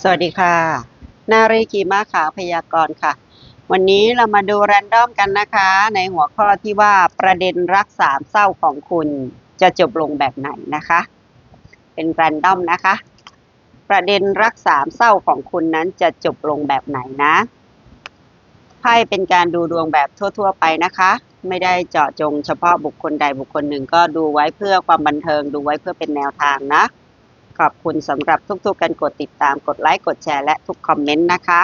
สวัสดีค่ะ นารีกีมาขาวพยากรณ์ค่ะ วันนี้เรามาดูแรนดอมกันนะคะ ในหัวข้อที่ว่าประเด็นรักสามเศร้าของคุณจะจบลงแบบไหนนะคะ เป็นแรนดอมนะคะ ประเด็นรักสามเศร้าของคุณนั้นจะจบลงแบบไหนนะไพ่เป็นการดูดวงแบบทั่ว ๆ ไปนะคะ ไม่ได้เจาะจงเฉพาะบุคคลใดบุคคลหนึ่งก็ดูไว้เพื่อความบันเทิง ดูไว้เพื่อเป็นแนวทางนะ ขอบคุณสำหรับทุกๆการกดติดตามกดไลค์กดแชร์และทุกคอมเมนต์นะคะ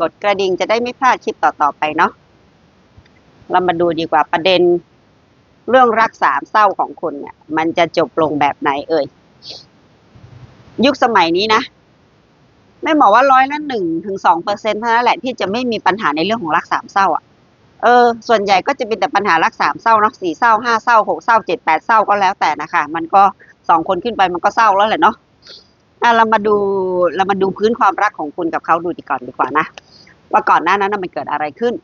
กดกระดิ่งจะได้ไม่พลาดคลิปต่อๆไปเนาะเรามาดูดีกว่าประเด็น เรื่องรักสามเศร้าของคุณเนี่ย มันจะจบลงแบบไหนเอ่ย ยุคสมัยนี้นะไม่บอกว่าร้อยละหนึ่งถึงสองเปอร์เซ็นเท่านั้นแหละที่จะไม่มีปัญหาในเรื่องของรักสามเศร้าอะเออ ส่วนใหญ่ก็จะเป็นแต่ปัญหารักสามเศร้าเนาะสี่เศร้าห้าเศร้าหกเศร้าเจ็ดแปดเศร้าก็แล้วแต่นะคะ มันก็สองคนขึ้นไปมันก็เศร้าแล้วแหละเนาะ อะเรามาดูเรามาดูพื้นความรักของคุณกับเขาดูดีก่อนดีกว่านะว่าก่อนหน้านั้นมันเกิดอะไรขึ้น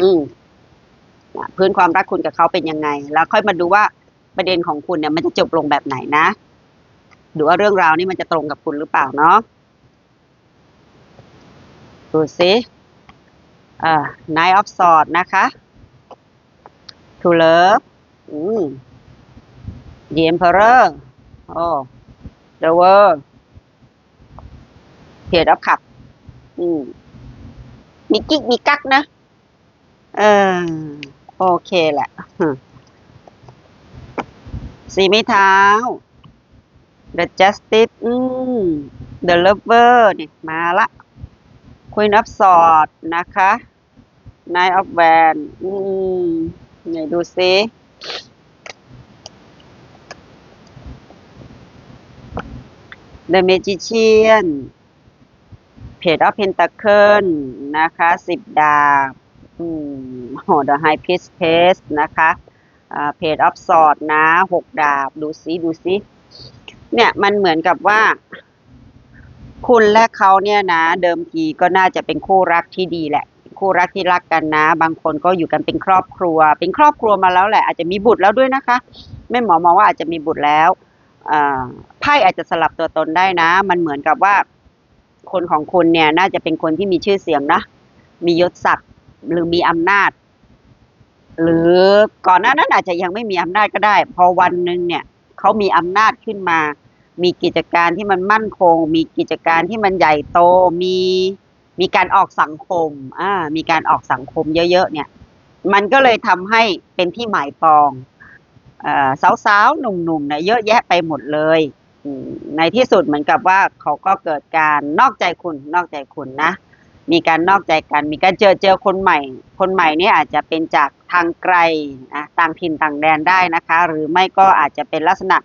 อืมพื้นความรักคุณกับเขาเป็นยังไง แล้วค่อยมาดูว่าประเด็นของคุณเนี่ย มันจะจบลงแบบไหนนะดูว่าเรื่องราวนี้มันจะตรงกับคุณหรือเปล่าเนาะดูสิอ่า Nine of Swords นะคะ To Love อืม The Emperor โอ้ เดอะเวอร์เพจอัพขับ อืม มีกิ๊กมีกักนะ เออ โอเคแหละสีไม้เท้า The Justice อืม The Lover เนี่ยมาละ Queen of s w o r d นะคะ night of Wands อืม ไหนดูซิ The Magician Page of Pentacles นะคะสิบดาบอืมโห The High Priestess นะคะอ่า Page of Sword นะหกดาบ ดูซิ ดูซิ เนี่ย มันเหมือนกับว่า คุณและเขาเนี่ยนะ เดิมทีก็น่าจะเป็นคู่รักที่ดีแหละ คู่รักที่รักกันนะ บางคนก็อยู่กันเป็นครอบครัว เป็นครอบครัวมาแล้วแหละ อาจจะมีบุตรแล้วด้วยนะคะแม่หมอมองว่าอาจจะมีบุตรแล้ว ไพ่อาจจะสลับตัวตนได้นะ มันเหมือนกับว่า คนของคุณเนี่ย น่าจะเป็นคนที่มีชื่อเสียงนะ มียศศักดิ์หรือมีอำนาจ หรือก่อนหน้านั้นอาจจะยังไม่มีอำนาจก็ได้ พอวันหนึ่งเนี่ยเขามีอำนาจขึ้นมา มีกิจการที่มันมั่นคง มีกิจการที่มันใหญ่โต มีมีการออกสังคม อ่า มีการออกสังคมเยอะๆเนี่ย มันก็เลยทำให้เป็นที่หมายปอง สาวๆ หนุ่มๆเนี่ยเยอะแยะไปหมดเลยในที่สุดเหมือนกับว่าเขาก็เกิดการนอกใจคุณนอกใจคุณนะ มีการนอกใจกัน มีการเจอเจอคนใหม่ คนใหม่นี่อาจจะเป็นจากทางไกลนะต่างถิ่นต่างแดนได้นะคะ หรือไม่ก็อาจจะเป็นลักษณะ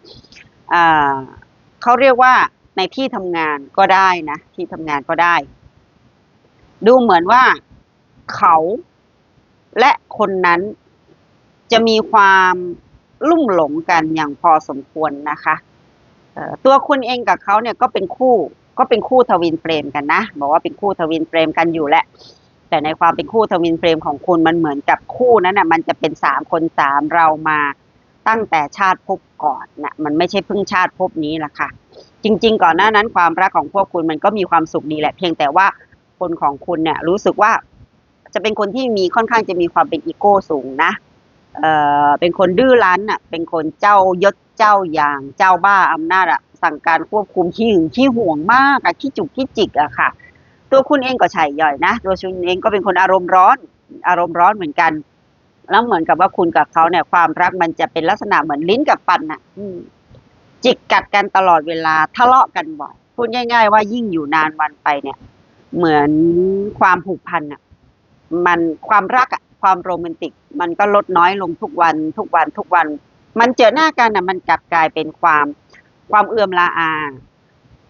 เขาเรียกว่าในที่ทำงานก็ได้นะ ที่ทำงานก็ได้ ดูเหมือนว่าเขาและคนนั้นจะมีความ ลุ่มหลงกันอย่างพอสมควรนะคะตัวคุณเองกับเขาเนี่ยก็เป็นคู่ก็เป็นคู่ทวินเฟรมกันนะบอกว่าเป็นคู่ทวินเฟรมกันอยู่แหละ แต่ในความเป็นคู่ทวินเฟรมของคุณมันเหมือนกับคู่นั้นน่ะมันจะเป็นสามคนสามเรามาตั้งแต่ชาติภพก่อนนะมันไม่ใช่เพิ่งชาติภพนี้แหละค่ะ จริง ๆ ก่อนหน้านั้นความรักของพวกคุณมันก็มีความสุขดีแหละ เพียงแต่ว่าคนของคุณเนี่ยรู้สึกว่าจะเป็นคนที่มีค่อนข้างจะมีความเป็นอีโก้สูงนะ เอ่อเป็นคนดื้อรั้นอะ เป็นคนเจ้ายศเจ้าอย่างเจ้าบ้าอำนาจอะ สั่งการควบคุมขี้หึงขี้ห่วงมากอะขี้จุกขี้จิกอะค่ะ ตัวคุณเองก็ใช่ย่อยนะตัวคุณเองก็เป็นคนอารมณ์ร้อน อารมณ์ร้อนเหมือนกัน แล้วเหมือนกับว่าคุณกับเขาเนี่ย ความรักมันจะเป็นลักษณะเหมือนลิ้นกับฟันน่ะ อืมจิกกัดกันตลอดเวลาทะเลาะกันบ่อยพูดง่าย ๆ ว่ายิ่งอยู่นานวันไปเนี่ย เหมือนความผูกพันอะ มันความรักอะ ความโรแมนติก มันก็ลดน้อยลงทุกวันทุกวันทุกวัน มันเจอหน้ากันอะมันกลับกลายเป็นความความเอื่อมละอา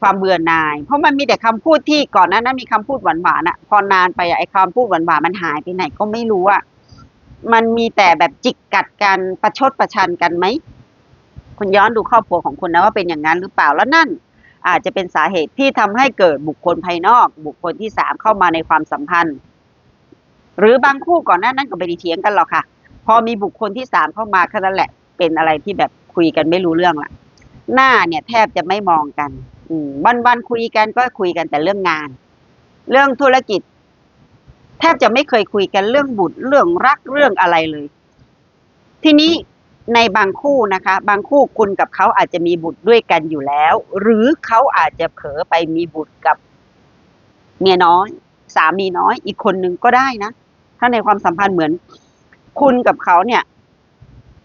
ความเบื่อหน่าย เพราะมันมีแต่คำพูดที่ก่อนหน้านั้นมีคำพูดหวานๆอะพอนานไปไอ้คำพูดหวานๆมันหายไปไหนก็ไม่รู้อะมันมีแต่แบบจิกกัดกันประชดประชันกันไหมคุณย้อนดูครอบครัวของคุณนะว่าเป็นอย่างนั้นหรือเปล่าแล้วนั่น อาจจะเป็นสาเหตุที่ทำให้เกิดบุคคลภายนอก บุคคลที่สามเข้ามาในความสัมพันธ์ หรือบางคู่ก่อนหน้านั้นก็ไม่ได้เถียงกันหรอกค่ะ พอมีบุคคลที่สามเข้ามาแค่นั้นแหละ เป็นอะไรที่แบบคุยกันไม่รู้เรื่องละหน้าเนี่ยแทบจะไม่มองกัน อืวันวันๆคุยกันก็คุยกันแต่เรื่องงาน เรื่องธุรกิจ แทบจะไม่เคยคุยกันเรื่องบุตรเรื่องรักเรื่องอะไรเลย ทีนี้ในบางคู่นะคะ บางคู่คุณกับเขาอาจจะมีบุตรด้วยกันอยู่แล้ว หรือเขาอาจจะเผลอไปมีบุตรกับเมียน้อย สามีน้อยอีกคนหนึ่งก็ได้นะ ถ้าในความสัมพันธ์เหมือน คุณกับเขาเนี่ย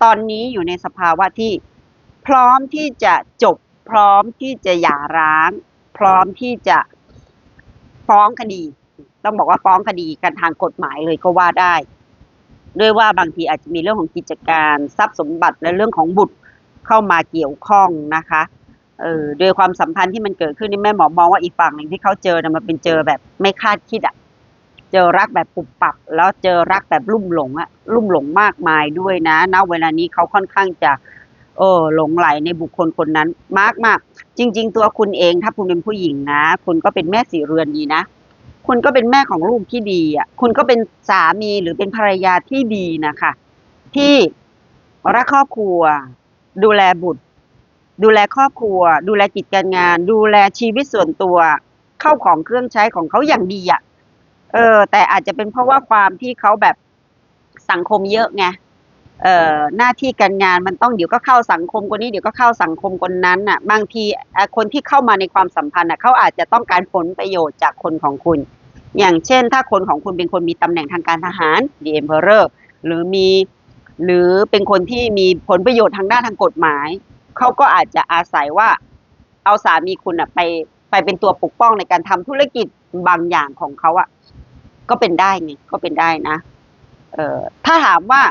ตอนนี้อยู่ในสภาวะที่พร้อมที่จะจบ พร้อมที่จะหย่าร้าง พร้อมที่จะฟ้องคดี ต้องบอกว่าฟ้องคดีกันทางกฎหมายเลยก็ว่าได้ ด้วยว่าบางทีอาจจะมีเรื่องของกิจการทรัพย์สมบัติและเรื่องของบุตรเข้ามาเกี่ยวข้องนะคะเออโดยความสัมพันธ์ที่มันเกิดขึ้นนี่แม่หมอมองว่าอีกฝั่งหนึ่งที่เขาเจอนี่มันเป็นเจอแบบไม่คาดคิดอะ เจอรักแบบปุบปับ แล้วเจอรักแบบลุ่มหลงอะลุ่มหลงมากมายด้วยนะณเวลานี้เขาค่อนข้างจะเออหลงไหลในบุคคลคนนั้นมากมากจริง ๆ ตัวคุณเองถ้าคุณเป็นผู้หญิงนะ คุณก็เป็นแม่สีเรือนดีนะ คุณก็เป็นแม่ของลูกที่ดีอะ คุณก็เป็นสามีหรือเป็นภรรยาที่ดีนะคะ ที่รักครอบครัว ดูแลบุตร ดูแลครอบครัว ดูแลกิจการงาน ดูแลชีวิตส่วนตัว เข้าของเครื่องใช้ของเขาอย่างดีอะ เออ แต่อาจจะเป็นเพราะว่าความที่เขาแบบสังคมเยอะไงเอ่อหน้าที่การงานมันต้องเดี๋ยวก็เข้าสังคมคนนี้เดี๋ยวก็เข้าสังคมคนนั้นน่ะ บางทีคนที่เข้ามาในความสัมพันธ์น่ะเขาอาจจะต้องการผลประโยชน์จากคนของคุณ อย่างเช่น ถ้าคนของคุณเป็นคนมีตำแหน่งทางการทหาร The Emperor หรือมีหรือเป็นคนที่มีผลประโยชน์ทางด้านทางกฎหมายเขาก็อาจจะอาศัยว่าเอาสามีคุณอะไปไปเป็นตัวปกป้องในการทำธุรกิจบางอย่างของเขาอะ ก็เป็นได้ไงก็เป็นได้นะ เออถ้าถามว่า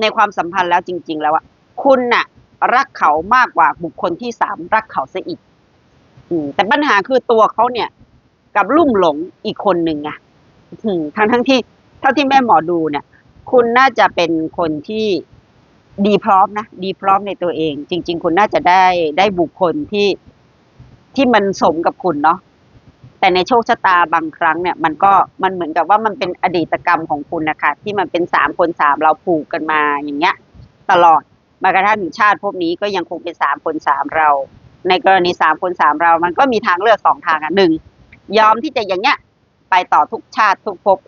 ในความสัมพันธ์แล้วจริง ๆ แล้วอะคุณน่ะ รักเขามากกว่าบุคคลที่สามรักเขาซะอีก อืม แต่ปัญหาคือตัวเขาเนี่ย กับลุ่มหลงอีกคนหนึ่งไงอืมทั้งทั้งที่เท่าที่แม่หมอดูเนี่ย คุณน่าจะเป็นคนที่ดีพร้อมนะดีพร้อมในตัวเอง จริง ๆ คุณน่าจะได้ได้บุคคลที่ที่มันสมกับคุณเนาะ แต่ในโชคชะตาบางครั้งเนี่ยมันก็มันเหมือนกับว่ามันเป็นอดีตกรรมของคุณนะคะ ที่มันเป็นสามคนสามเราผูกกันมาอย่างเงี้ย ตลอดมากระทั่งถึงชาติภพนี้ก็ยังคงเป็นสามคนสามเรา ในกรณีสามคนสามเรา มันก็มีทางเลือกสองทางอะหนึ่งยอมที่จะอย่างเงี้ยไปต่อทุกชาติทุกภพ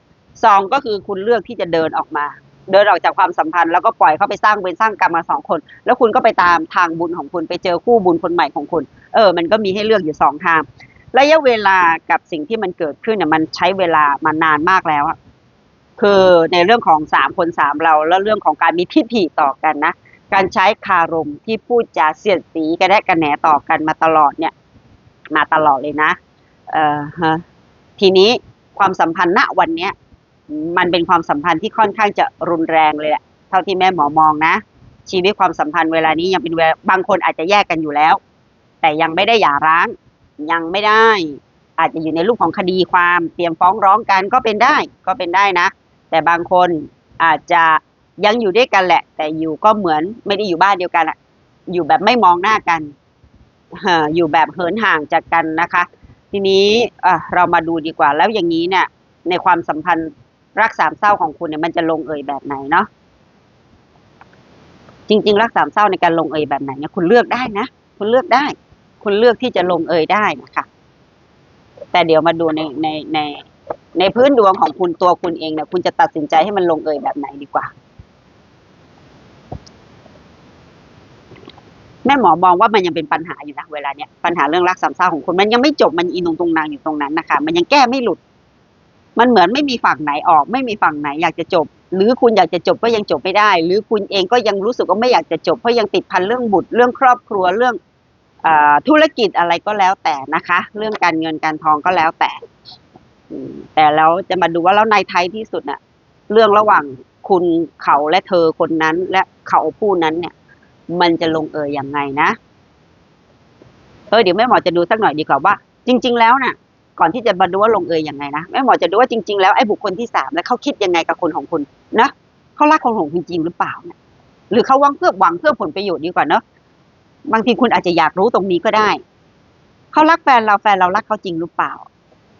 สองก็คือคุณเลือกที่จะเดินออกมา เดินออกจากความสัมพันธ์แล้วก็ปล่อยเขาไปสร้างเวรสร้างกรรมมาสองคน แล้วคุณก็ไปตามทางบุญของคุณไปเจอคู่บุญคนใหม่ของคุณ เออ มันก็มีให้เลือกอยู่สองทาง ระยะเวลากับสิ่งที่มันเกิดขึ้นเนี่ยมันใช้เวลามานานมากแล้วคือในเรื่องของสามคนสามเรา แล้วเรื่องของการมีทิฏฐิต่อกันนะการใช้คารมที่พูดจาเสียดสีกระแดะกระแหนต่อกันมาตลอดเนี่ย มาตลอดเลยนะเออฮะทีนี้ความสัมพันธ์ณวันเนี้ยมันเป็นความสัมพันธ์ที่ค่อนข้างจะรุนแรงเลยแหละเท่าที่แม่หมอมองนะ ชีวิตความสัมพันธ์เวลานี้ยังเป็นบางคนอาจจะแยกกันอยู่แล้ว แต่ยังไม่ได้หย่าร้าง ยังไม่ได้ อาจจะอยู่ในรูปของคดีความเตรียมฟ้องร้องกันก็เป็นได้ก็เป็นได้นะ แต่บางคนอาจจะยังอยู่ด้วยกันแหละ แต่อยู่ก็เหมือนไม่ได้อยู่บ้านเดียวกันอะอยู่แบบไม่มองหน้ากันอยู่แบบเหินห่างจากกันนะคะ ทีนี้เออเรามาดูดีกว่าแล้วอย่างนี้เนี่ย ในความสัมพันธ์รักสามเศร้าของคุณเนี่ยมันจะลงเอยแบบไหนเนาะจริง ๆ รักสามเศร้าในการลงเอยแบบไหนเนี่ยคุณเลือกได้นะ คุณเลือกได้ คุณเลือกที่จะลงเอยได้นะคะ แต่เดี๋ยวมาดูในในในในพื้นดวงของคุณตัวคุณเองเนี่ยคุณจะตัดสินใจให้มันลงเอยแบบไหนดีกว่า แม่หมอมองว่ามันยังเป็นปัญหาอยู่นะเวลาเนี้ยปัญหาเรื่องรักสามเศร้าของคุณมันยังไม่จบมันอีนงตรงนางอยู่ตรงนั้นนะคะ มันยังแก้ไม่หลุด มันเหมือนไม่มีฝั่งไหนออก ไม่มีฝั่งไหน อยากจะจบ หรือคุณอยากจะจบก็ยังจบไม่ได้ หรือคุณเองก็ยังรู้สึกว่าไม่อยากจะจบเพราะยังติดพันเรื่องบุตรเรื่องครอบครัวเรื่อง ธุรกิจอะไรก็แล้วแต่นะคะ เรื่องการเงินการทองก็แล้วแต่แต่แล้วจะมาดูว่าแล้วในท้ายที่สุดน่ะ เรื่องระหว่างคุณเขาและเธอคนนั้น และเขาผู้นั้นเนี่ย มันจะลงเอยยังไงนะเออเดี๋ยวแม่หมอจะดูสักหน่อยดีกว่าว่า จริง ๆ แล้วน่ะ ก่อนที่จะมาดูว่าลงเอยยังไงนะแม่หมอจะดูว่าจริง ๆ แล้วไอ้บุคคลที่สามแล้วเขาคิดยังไงกับคนของคุณนะเขารักคนของคุณจริงหรือเปล่าเนี่ยหรือเขาหวังเพื่อหวังเพื่อผลประโยชน์ดีกว่าเนอะ บางทีคุณอาจจะอยากรู้ตรงนี้ก็ได้ เขารักแฟนเราแฟนเรารักเขาจริงหรือเปล่า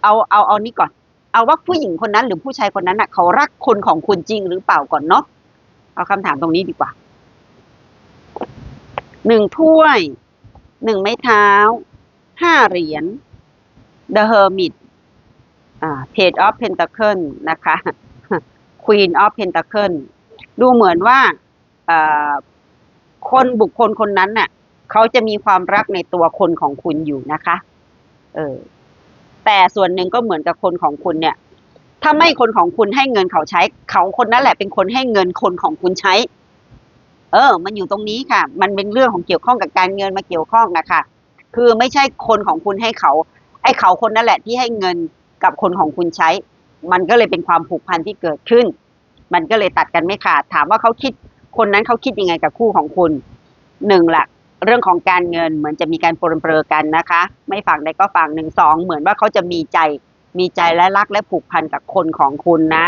เอาเอาเอานี่ก่อน เอาว่าผู้หญิงคนนั้นหรือผู้ชายคนนั้นน่ะ เขารักคนของคุณจริงหรือเปล่าก่อนเนาะ เอาคำถามตรงนี้ดีกว่า หนึ่งถ้วย หนึ่งไม้เท้า ห้าเหรียญ The Hermit อ่า Page of Pentacle นะคะ Queen of Pentacle ดูเหมือนว่าคนบุคคลคนนั้นน่ะ เขาจะมีความรักในตัวคนของคุณอยู่นะคะ เออ แต่ส่วนหนึ่งก็เหมือนกับคนของคุณเนี่ย ถ้าไม่คนของคุณให้เงินเขาใช้ เขาคนนั้นแหละเป็นคนให้เงินคนของคุณใช้ เออ มันอยู่ตรงนี้ค่ะ มันเป็นเรื่องของเกี่ยวข้องกับการเงินมาเกี่ยวข้องนะคะ คือไม่ใช่คนของคุณให้เขา ไอ้เขาคนนั่นแหละที่ให้เงินกับคนของคุณใช้ มันก็เลยเป็นความผูกพันที่เกิดขึ้น มันก็เลยตัดกันไม่ขาด ถามว่าเขาคิด คนนั้นเขาคิดยังไงกับคู่ของคุณหนึ่งละ เรื่องของการเงินเหมือนจะมีการปรนเปรอกันนะคะ ไม่ฝั่งใดก็ฝั่งหนึ่งสองเหมือนว่าเขาจะมีใจมีใจและรักและผูกพันกับคนของคุณนะ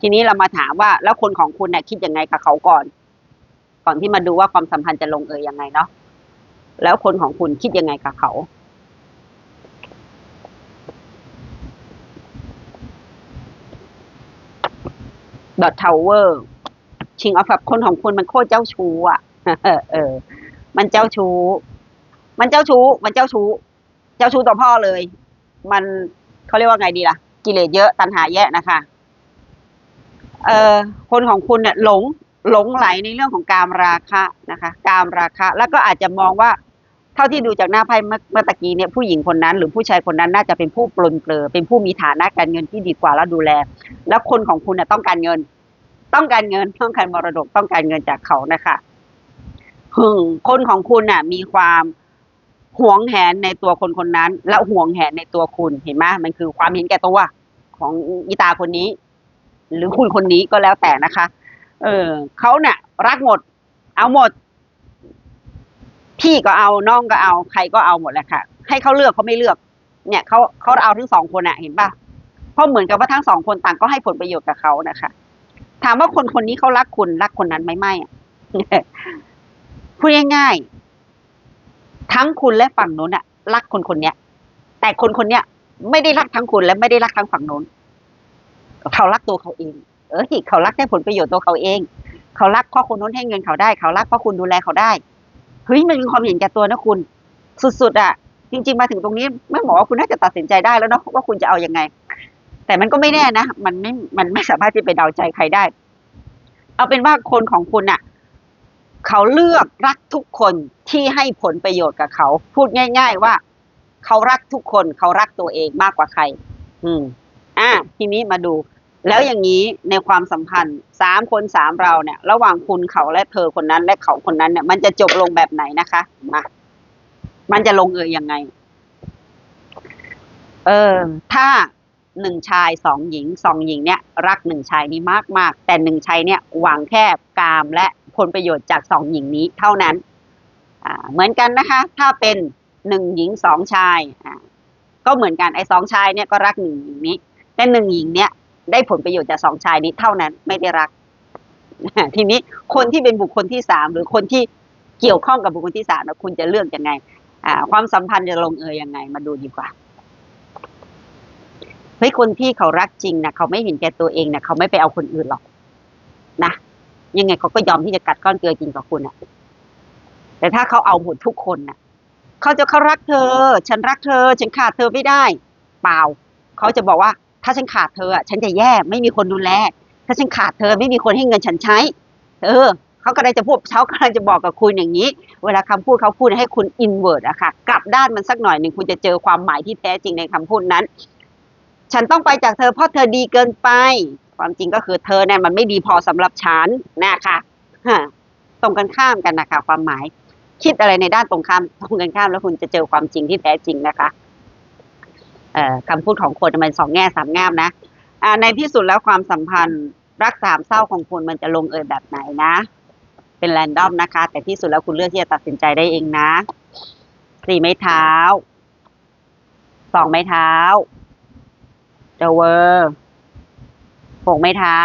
ทีนี้เรามาถามว่าแล้วคนของคุณเนี่ยคิดยังไงกับเขาก่อน ก่อนที่มาดูว่าความสัมพันธ์จะลงเอยยังไงเนาะแล้วคนของคุณคิดยังไงกับเขาดอททาวเวอร์ชิงเอาแบบคนของคุณมันโคตรเจ้าชู้อะ เออ มันเจ้าชู้ มันเจ้าชู้ มันเจ้าชู้ เจ้าชู้ต่อพ่อเลย มันเขาเรียกว่าไงดีล่ะ กิเลสเยอะตัณหาแยะนะคะ เออคนของคุณเนี่ยหลงหลงไหลในเรื่องของการมราคะนะคะ การมราคะ แล้วก็อาจจะมองว่า เท่าที่ดูจากหน้าไพ่เมื่อเมื่อตะกี้เนี่ยผู้หญิงคนนั้น หรือผู้ชายคนนั้นน่าจะเป็นผู้ปลนเปลือเป็นผู้มีฐานะการเงินที่ดีกว่าแล้วดูแล แล้วคนของคุณเนี่ยต้องการเงิน ต้องการเงินต้องการมรดกต้องการเงินจากเขานะคะ หึงคนของคุณน่ะ มีความหวงแหนในตัวคนคนนั้น และหวงแหนในตัวคุณเห็นไหมมันคือความเห็นแก่ตัวของอีตาคนนี้ หรือคุณคนนี้ก็แล้วแต่นะคะ เออเขาเนี่ยรักหมด เอาหมด พี่ก็เอาน้องก็เอา ใครก็เอาหมดแหละค่ะ ให้เขาเลือกเขาไม่เลือก เนี่ยเขาเขาเอาทั้งสองคนอะเห็นปะเพราะเหมือนกับว่าทั้งสองคนต่างก็ให้ผลประโยชน์กับเขานะคะ ถามว่าคนคนนี้เขารักคุณรักคนนั้นไหมไม่ พูดง่ายๆ ทั้งคุณและฝั่งนู้นอะรักคนคนเนี้ย แต่คนคนเนี้ยไม่ได้รักทั้งคุณและไม่ได้รักทั้งฝั่งนู้น เขารักตัวเขาเอง เออเขารักได้ผลประโยชน์ตัวเขาเอง เขารักเพราะคนนู้นให้เงินเขาได้ เขารักเพราะคุณดูแลเขาได้ เฮ้ยมันมีความเห็นแก่ตัวนะคุณ สุดๆอะจริง ๆ มาถึงตรงนี้ไม่หมอว่าคุณน่าจะตัดสินใจได้แล้วเนาะว่าคุณจะเอาอยัางไง แต่มันก็ไม่แน่นะ มันไม่ มันไม่สามารถที่ไปเดาใจใครได้ เอาเป็นว่าคนของคุณน่ะ เขาเลือกรักทุกคนที่ให้ผลประโยชน์กับเขา พูดง่าย ๆว่า เขารักทุกคนเขารักตัวเองมากกว่าใคร อืม อะทีนี้มาดู แล้วอย่างนี้ในความสัมพันธ์สามคนสามเราเนี่ย ระหว่างคุณเขาและเธอคนนั้น และเขาคนนั้นเนี่ย มันจะจบลงแบบไหนนะคะมามันจะลงเอยยังไง เออ ถ้าหนึ่งชายสองหญิงสองหญิงเนี่ย รักหนึ่งชายนี้มากมากๆแต่หนึ่งชายเนี่ยหวังแค่กามและ ผลประโยชน์จากสองหญิงนี้เท่านั้น เหมือนกันนะคะ ถ้าเป็นหนึ่งหญิงสองชาย ก็เหมือนกันไอ้สองชายเนี่ยก็รักหนึ่งหญิงนี้ แต่หนึ่งหญิงเนี่ยได้ผลประโยชน์จากสองชายนี้เท่านั้นไม่ได้รัก ทีนี้คนที่เป็นบุคคลที่สามหรือคนที่เกี่ยวข้องกับบุคคลที่สามนะคุณจะเลือกยังไงความสัมพันธ์จะลงเอยยังไงมาดูดีกว่าเฮ้ยคนที่เขารักจริงนะเขาไม่เห็นแก่ตัวเองนะเขาไม่ไปเอาคนอื่นหรอกนะ ยังไงเขาก็ยอมที่จะกัดก้อนเกลือกินกับคุณอะแต่ถ้าเขาเอาหมดทุกคนน่ะเขาจะเขารักเธอ ฉันรักเธอ ฉันขาดเธอไม่ได้ เปล่า เขาจะบอกว่า ถ้าฉันขาดเธออะฉันจะแย่ ไม่มีคนดูแล ถ้าฉันขาดเธอไม่มีคนให้เงินฉันใช้ เออ เขาก็ได้จะพูดเขากำลังจะบอกกับคุณอย่างนี้ เวลาคำพูดเขาพูดให้คุณอินเวอร์ดอะค่ะ กลับด้านมันสักหน่อยหนึ่งคุณจะเจอความหมายที่แท้จริงในคำพูดนั้น ฉันต้องไปจากเธอเพราะเธอดีเกินไป ความจริงก็คือเธอเนี่ยมันไม่ดีพอสำหรับฉันนะคะตรงกันข้ามกันนะคะ ความหมาย คิดอะไรในด้านตรงข้าม ตรงกันข้ามแล้วคุณจะเจอความจริงที่แท้จริงนะคะเออคำพูดของคนมันสองแง่สามงามนะในที่สุดแล้วความสัมพันธ์รักสามเศร้าของคุณมันจะลงเอยแบบไหนนะ เป็นแรนดอมนะคะ แต่ที่สุดแล้วคุณเลือกที่จะตัดสินใจได้เองนะสี่ไม้เท้าสองไม้เท้าเดเวอร์ หกไม้เท้า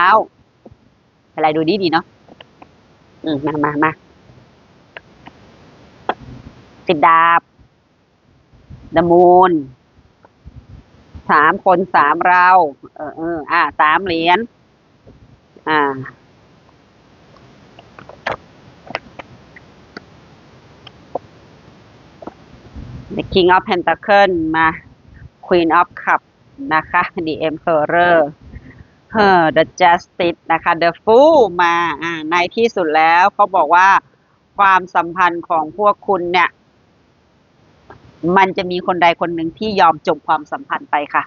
อะไรดูดีดีๆเนาะอืมมามามาสิบดาบดมูนสามคนสามเรา เออเอออ่าสามเหรียญอ่าอ The King of Pentacle มา Queen of Cup นะคะ The Emperor เออ The Justice นะคะ The Fool มาอ่าในที่สุดแล้วเขาบอกว่าความสัมพันธ์ของพวกคุณเนี่ย มันจะมีคนใดคนหนึ่งที่ยอมจบความสัมพันธ์ไปค่ะ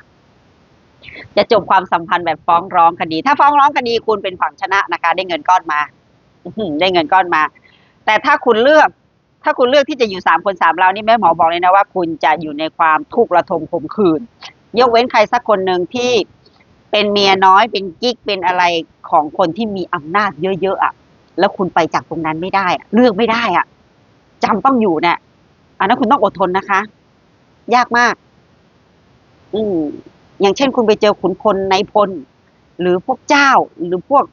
จะจบความสัมพันธ์แบบฟ้องร้องคดี ถ้าฟ้องร้องคดีคุณเป็นฝั่งชนะนะคะ ได้เงินก้อนมาได้เงินก้อนมา แต่ถ้าคุณเลือก ถ้าคุณเลือกที่จะอยู่สามคนสามเรานี่แม่หมอบอกเลยนะว่า คุณจะอยู่ในความทุกข์ระทมขมขื่นยกเว้นใครสักคนหนึ่งที่ เป็นเมียน้อยเป็นกิ๊กเป็นอะไรของคนที่มีอำนาจเยอะๆอะ แล้วคุณไปจากตรงนั้นไม่ได้เลือกไม่ได้อะจำต้องอยู่เนี่ยอันนั้นคุณต้องอดทนนะคะ ยากมาก อืมอย่างเช่นคุณไปเจอขุนพลในายพล หรือพวกเจ้า หรือพวก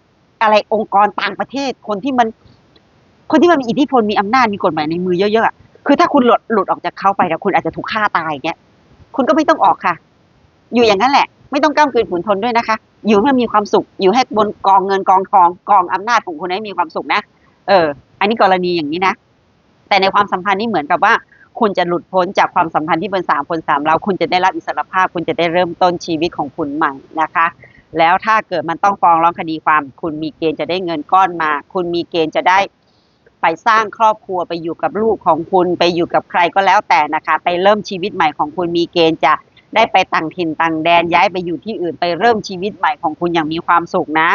อะไรองค์กรต่างประเทศ คนที่มัน คนที่มันมีอิทธิพลมีอำนาจมีกฎหมายในมือเยอะๆอะคือถ้าคุณหลุดหลุดออกจากเขาไปนะคุณอาจจะถูกฆ่าตายอย่างเงี้ย คุณก็ไม่ต้องออกค่ะ อยู่อย่างนั้นแหละ ไม่ต้องก้ามกืนฝืนทนด้วยนะคะ อยู่ให้มีความสุข อยู่ให้บนกองเงินกองทองกองอำนาจของคุณให้มีความสุขนะ เออ อันนี้กรณีอย่างนี้นะ แต่ในความสัมพันธ์นี่เหมือนกับว่า คุณจะหลุดพ้นจากความสัมพันธ์ที่เป็นสามคนสามเราคุณจะได้รับอิสรภาพ คุณจะได้เริ่มต้นชีวิตของคุณใหม่นะคะ แล้วถ้าเกิดมันต้องฟ้องร้องคดีความ คุณมีเกณฑ์จะได้เงินก้อนมา คุณมีเกณฑ์จะได้ไปสร้างครอบครัวไปอยู่กับลูกของคุณไปอยู่กับใครก็แล้วแต่นะคะ ไปเริ่มชีวิตใหม่ของคุณมีเกณฑ์จะ ได้ไปต่างถิ่นต่างแดนย้ายไปอยู่ที่อื่นไปเริ่มชีวิตใหม่ของคุณอย่างมีความสุขนะ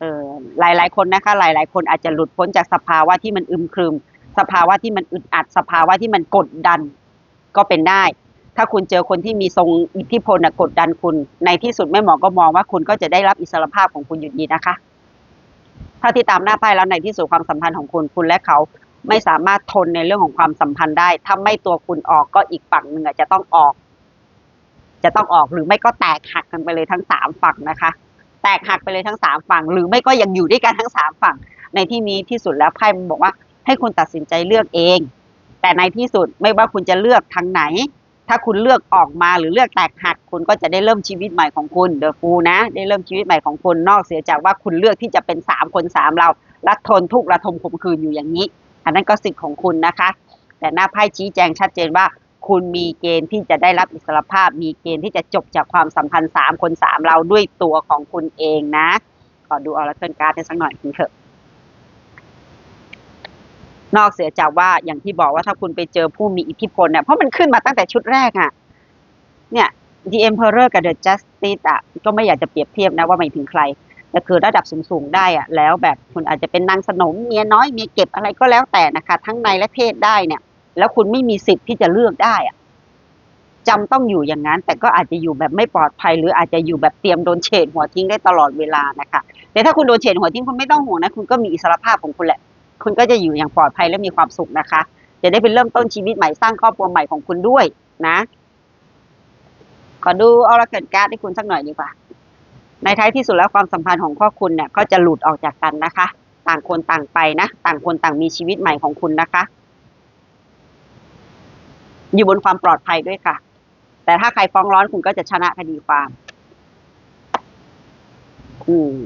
เออหลายๆคนนะคะ หลายๆคนอาจจะหลุดพ้นจากสภาวะที่มันอึมครึม สภาวะที่มันอึดอัด สภาวะที่มันกดดัน ก็เป็นได้ ถ้าคุณเจอคนที่มีทรงอิทธิพลกดดันคุณ ในที่สุดแม่หมอก็มองว่าคุณก็จะได้รับอิสรภาพของคุณอยู่ดีนะคะเท่าที่ตามหน้าไพ่แล้วในที่สุดความสัมพันธ์ของคุณคุณและเขาไม่สามารถทนในเรื่องของความสัมพันธ์ได้ถ้าไม่ตัวคุณออกก็อีกฝั่งหนึ่งอะจะต้องออก จะต้องออกหรือไม่ก็แตกหักกันไปเลยทั้งสามฝั่งนะคะ แตกหักไปเลยทั้งสามฝั่ง หรือไม่ก็ยังอยู่ด้วยกันทั้งสามฝั่ง ในที่นี้ที่สุดแล้วไพ่มันบอกว่า ให้คุณตัดสินใจเลือกเอง แต่ในที่สุดไม่ว่าคุณจะเลือกทางไหน ถ้าคุณเลือกออกมาหรือเลือกแตกหักคุณก็จะได้เริ่มชีวิตใหม่ของคุณเดอะฟูนะ ได้เริ่มชีวิตใหม่ของคุณนอกเสียจากว่าคุณเลือกที่จะเป็นสามคนสามเรารัดทนทุกข์ระทมขมขืนอยู่อย่างนี้ อันนั้นก็สิทธิ์ของคุณนะคะ แต่หน้าไพ่ชี้แจงชัดเจนว่า คุณมีเกณฑ์ที่จะได้รับอิสรภาพ มีเกณฑ์ที่จะจบจากความสัมพันธ์สามคนสามเราด้วยตัวของคุณเองนะ ขอดูออร์เคิลการ์ดให้สักหน่อยคุณเถอะ นอกเสียจากว่าอย่างที่บอกว่าถ้าคุณไปเจอผู้มีอิทธิพลเนี่ยเพราะมันขึ้นมาตั้งแต่ชุดแรกอะเนี่ย The Emperor กับ The Justice อะก็ไม่อยากจะเปรียบเทียบนะว่าหมายถึงใครแต่คือระดับสูงๆได้อะแล้วแบบคุณอาจจะเป็นนางสนมเมียน้อยเมียเก็บอะไรก็แล้วแต่นะคะ ทั้งในและเพศได้เนี่ย แล้วคุณไม่มีสิทธิ์ที่จะเลือกได้อะจำต้องอยู่อย่างนั้น แต่ก็อาจจะอยู่แบบไม่ปลอดภัย หรืออาจจะอยู่แบบเตรียมโดนเฉดหัวทิ้งได้ตลอดเวลานะคะ แต่ถ้าคุณโดนเฉดหัวทิ้งคุณไม่ต้องห่วงนะ คุณก็มีอิสรภาพของคุณแหละ คุณก็จะอยู่อย่างปลอดภัยและมีความสุขนะคะ จะได้เป็นเริ่มต้นชีวิตใหม่สร้างครอบครัวใหม่ของคุณด้วยนะ ขอดูออราเกิดการ์ดให้คุณสักหน่อยดีกว่า ในท้ายที่สุดแล้วความสัมพันธ์ของพ่อคุณเนี่ยก็จะหลุดออกจากกันนะคะ ต่างคนต่างไปนะ ต่างคนต่างมีชีวิตใหม่ของคุณนะคะ อยู่บนความปลอดภัยด้วยค่ะ แต่ถ้าใครฟ้องร้องคุณก็จะชนะคดีความ อืม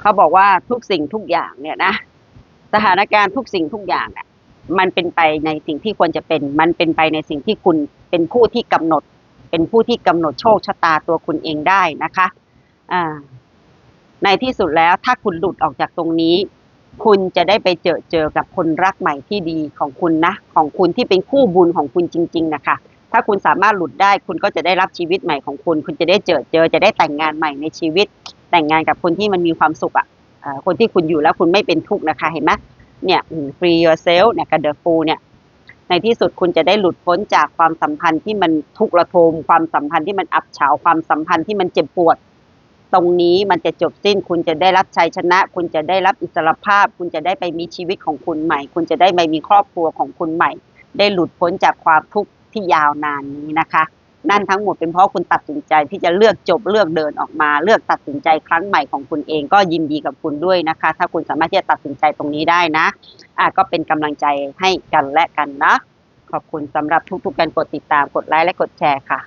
เขาบอกว่าทุกสิ่งทุกอย่างเนี่ยนะสถานการณ์ทุกสิ่งทุกอย่างเนี่ยมันเป็นไปในสิ่งที่ควรจะเป็น มันเป็นไปในสิ่งที่คุณเป็นผู้ที่กำหนด เป็นผู้ที่กำหนดโชคชะตาตัวคุณเองได้นะคะ อ่า ในที่สุดแล้วถ้าคุณหลุดออกจากตรงนี้ คุณจะได้ไปเจอเจอกับคนรักใหม่ที่ดีของคุณนะ ของคุณที่เป็นคู่บุญของคุณจริง ๆ นะคะ ถ้าคุณสามารถหลุดได้คุณก็จะได้รับชีวิตใหม่ของคุณ คุณจะได้เจอเจอ จะได้แต่งงานใหม่ในชีวิต แต่งงานกับคนที่มันมีความสุขอะเอ่อคนที่คุณอยู่แล้วคุณไม่เป็นทุกข์นะคะเห็นไหมเนี่ย free yourself เนี่ยกับ the fool เนี่ยในที่สุดคุณจะได้หลุดพ้นจากความสัมพันธ์ที่มันทุกข์ระทมความสัมพันธ์ที่มันอับเฉาความสัมพันธ์ที่มันเจ็บปวด ตรงนี้มันจะจบสิ้นคุณจะได้รับชัยชนะ คุณจะได้รับอิสรภาพ คุณจะได้ไปมีชีวิตของคุณใหม่ คุณจะได้ไปมีครอบครัวของคุณใหม่ ได้หลุดพ้นจากความทุกข์ที่ยาวนานนี้นะคะ นั่นทั้งหมดเป็นเพราะคุณตัดสินใจที่จะเลือกจบเลือกเดินออกมา เลือกตัดสินใจครั้งใหม่ของคุณเองก็ยินดีกับคุณด้วยนะคะ ถ้าคุณสามารถที่จะตัดสินใจตรงนี้ได้นะอะก็เป็นกำลังใจให้กันและกันนะขอบคุณสำหรับทุกๆการกดติดตามกดไลค์และกดแชร์ค่ะ